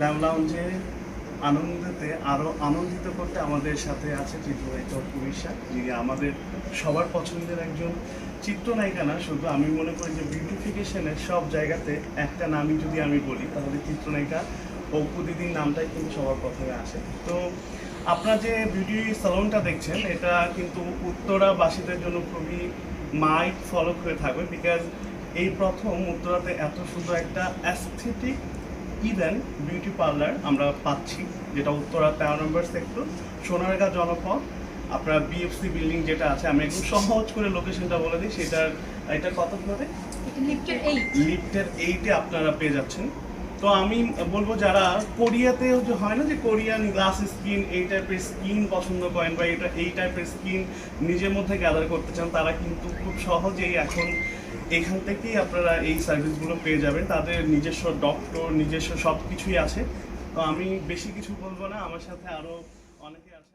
Lamp লাউঞ্জে আনন্দতে, আরও আনন্দিত করতে আমাদের সাথে আছে চিত্রনায়িকা পুরিশা যিনি আমাদের সবার পছন্দের একজন চিত্রনায়িকা না, শুধু আমি মনে করি যে বিউটিফিকেশনের সব জায়গাতে একটা নামই যদি আমি বলি, তাহলে চিত্রনায়িকা অপু দিদির নামটাই কিন্তু সবার প্রথমে আসে। তো আপনারা যে বিউটি সালনটা দেখছেন, এটা কিন্তু উত্তরাবাসীদের জন্য খুবই মাইক ফলো হয়ে থাকবে বিকজ এই প্রথম উত্তরাতে এত সুন্দর একটা অ্যাস্থেটিক ইভেন বিউটি পার্লার আমরা পাচ্ছি যেটা উত্তরা তেরো নম্বর সেক্টর সোনারগা জনপদ আপনার বিএফসি বিল্ডিং যেটা আছে আমি একদম সহজ করে লোকেশনটা বলে দিই সেটার এটা কত লিফটের লিফটের এইটে আপনারা পেয়ে যাচ্ছেন। তো আমি বলব যারা কোরিয়াতেও যে হয় না যে কোরিয়ান গ্লাস স্কিন এই টাইপের স্কিন পছন্দ করেন বা এটা এই টাইপের স্কিন নিজের মধ্যে গ্যাদার করতে চান তারা কিন্তু খুব সহজেই এখন এখান থেকেই আপনারা এই সার্ভিসগুলো পেয়ে যাবেন। তাদের নিজস্ব ডক্টর নিজস্ব সব কিছুই আছে। তো আমি বেশি কিছু বলব না। আমার সাথে আরও অনেকে আছে।